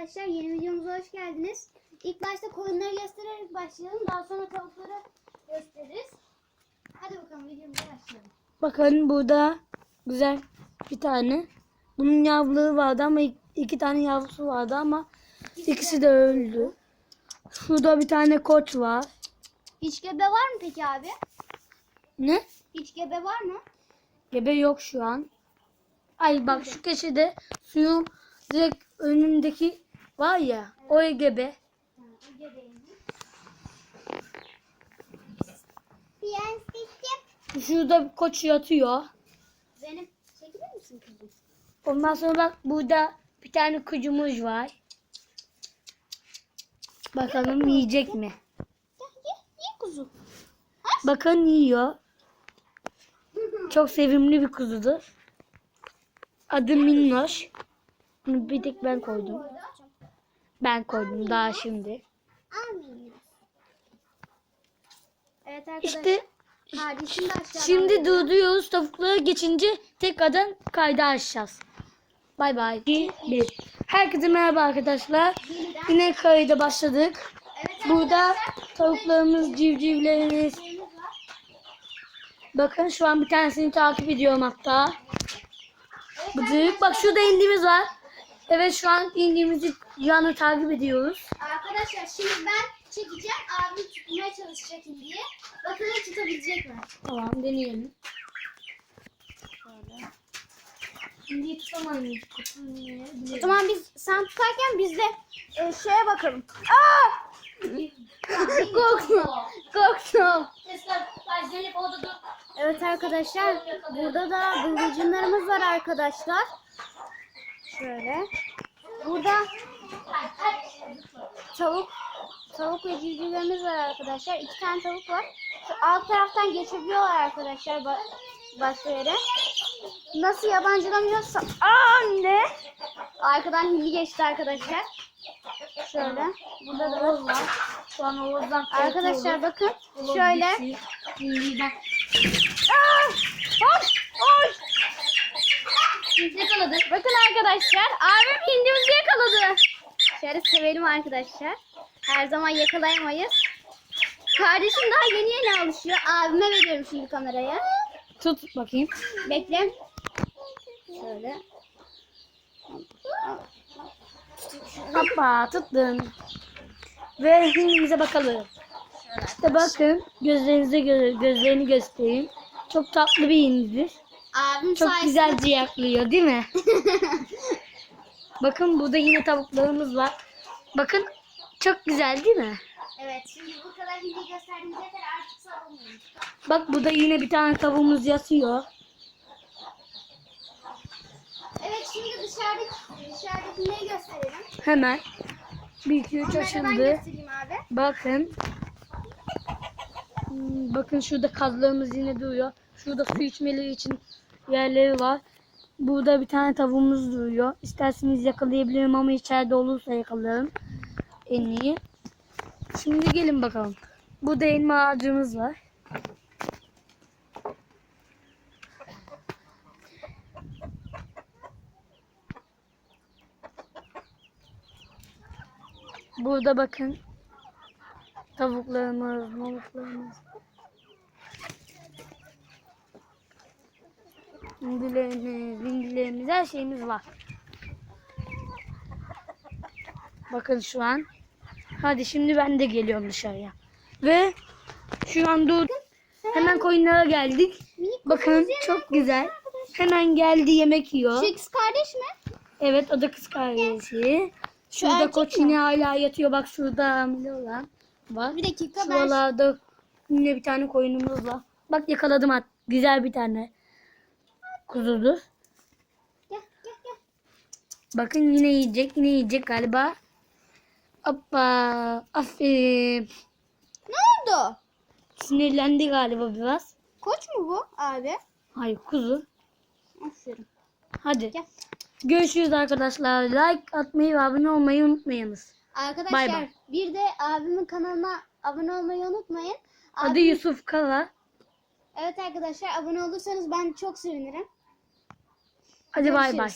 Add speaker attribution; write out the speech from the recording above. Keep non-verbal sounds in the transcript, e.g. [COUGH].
Speaker 1: arkadaşlar yeni videomuza hoş geldiniz. İlk başta koyunları göstererek başlayalım. Daha sonra tavukları gösteririz. Hadi bakalım videomuza başlayalım.
Speaker 2: Bakın burada güzel bir tane. Bunun yavruları vardı ama ik- iki tane yavrusu vardı ama ikisi de öldü. Şurada bir tane koç var.
Speaker 1: Hiç gebe var mı peki abi?
Speaker 2: Ne?
Speaker 1: Hiç gebe var mı?
Speaker 2: Gebe yok şu an. Ay bak şu köşede suyun direkt önündeki var ya o gebe. Şurada bir koç yatıyor.
Speaker 1: Zeynep çekilir misin kızım?
Speaker 2: Ondan sonra bak burada bir tane kucumuz var. Bakalım yiyecek mi?
Speaker 1: Ye, ye kuzu.
Speaker 2: Bakın yiyor. Çok sevimli bir kuzudur. Adı Minnoş. Bunu bir tek ben koydum. Ben koydum daha şimdi.
Speaker 1: Amin. Evet arkadaşlar.
Speaker 2: İşte şimdi durduruyoruz. Tavukları geçince tekrardan kayda açacağız. Bay bay. Herkese merhaba arkadaşlar. Yine kayda başladık. Burada tavuklarımız, civcivlerimiz. Bakın şu an bir tanesini takip ediyorum hatta. Bıcık. Bak şurada indiğimiz var. Evet şu an indiğimizi yanı takip ediyoruz.
Speaker 1: Arkadaşlar şimdi ben çekeceğim. Abim tutmaya çalışacak diye. Bakalım tutabilecek mi?
Speaker 2: Tamam deneyelim. Şimdi tutamayız.
Speaker 1: O zaman biz sen tutarken biz de e, şeye bakalım. Aa! Korktum. Korktum. Evet arkadaşlar burada da bıldırcınlarımız var arkadaşlar. Şöyle. Burada tavuk tavuk ve civcivlerimiz var arkadaşlar. İki tane tavuk var. Şu alt taraftan geçebiliyorlar arkadaşlar ba- başka yere. Nasıl yabancılamıyorsa anne. Arkadan hindi geçti arkadaşlar. Şöyle. Burada da
Speaker 2: Oğuz var. Şu an Oğuz'dan
Speaker 1: Arkadaşlar bakın
Speaker 2: korkuyoruz.
Speaker 1: şöyle.
Speaker 2: Oğuz gitti. Hindiden.
Speaker 1: Aa! Oy!
Speaker 2: Yakaladık.
Speaker 1: Bakın arkadaşlar abim hindimizi yakaladı. Şöyle sevelim arkadaşlar. Her zaman yakalayamayız. Kardeşim daha yeni yeni alışıyor. Abime veriyorum şimdi kamerayı.
Speaker 2: Tut bakayım.
Speaker 1: Bekle. Şöyle.
Speaker 2: Hoppa tuttun. Ve hindimize bakalım. İşte bakın gözlerinize gö- gözlerini göstereyim. Çok tatlı bir hindidir.
Speaker 1: Abim
Speaker 2: Çok
Speaker 1: sayesinde-
Speaker 2: güzel ciyaklıyor değil mi? [LAUGHS] Bakın burada yine tavuklarımız var. Bakın çok güzel değil mi?
Speaker 1: Evet şimdi bu kadar hindi gösterdiğimiz yeter artık salınmayın.
Speaker 2: Bak burada yine bir tane tavuğumuz yatıyor.
Speaker 1: Evet şimdi dışarıdaki, dışarıdakileri gösterelim.
Speaker 2: Hemen. Bir iki üç açıldı. Bakın. Hmm, Bakın şurada kazlarımız yine duruyor. Şurada su içmeleri için yerleri var. Burada bir tane tavuğumuz duruyor. İsterseniz yakalayabilirim ama içeride olursa yakalarım. En iyi. Şimdi gelin bakalım. Burada elma ağacımız var. Burada bakın tavuklarımız, mavuklarımız. Hindilerimiz, hindilerimiz, her şeyimiz var. Bakın şu an. Hadi şimdi ben de geliyorum dışarıya. Ve şu an dur. Hemen koyunlara geldik. Bakın çok güzel. Hemen geldi yemek yiyor.
Speaker 1: Şu kız kardeş mi?
Speaker 2: Evet o da kız kardeşi. Şurada
Speaker 1: erkek
Speaker 2: koç
Speaker 1: mi?
Speaker 2: yine hala yatıyor. Bak şurada hamile olan var.
Speaker 1: Bir dakika ben
Speaker 2: Şuralarda yine bir tane koyunumuz var. Bak yakaladım at. Güzel bir tane kuzudur.
Speaker 1: Gel gel gel.
Speaker 2: Bakın yine yiyecek. Yine yiyecek galiba. Hoppa. Aferin.
Speaker 1: Ne oldu?
Speaker 2: Sinirlendi galiba biraz.
Speaker 1: Koç mu bu abi?
Speaker 2: Hayır kuzu.
Speaker 1: Aferin.
Speaker 2: Hadi.
Speaker 1: Gel.
Speaker 2: Görüşürüz arkadaşlar. Like atmayı ve abone olmayı unutmayınız.
Speaker 1: Arkadaşlar
Speaker 2: Bay bay.
Speaker 1: bir de abimin kanalına abone olmayı unutmayın.
Speaker 2: Adı
Speaker 1: Abim-
Speaker 2: Yusuf Kala.
Speaker 1: Evet arkadaşlar abone olursanız ben çok sevinirim.
Speaker 2: Hadi bay bay.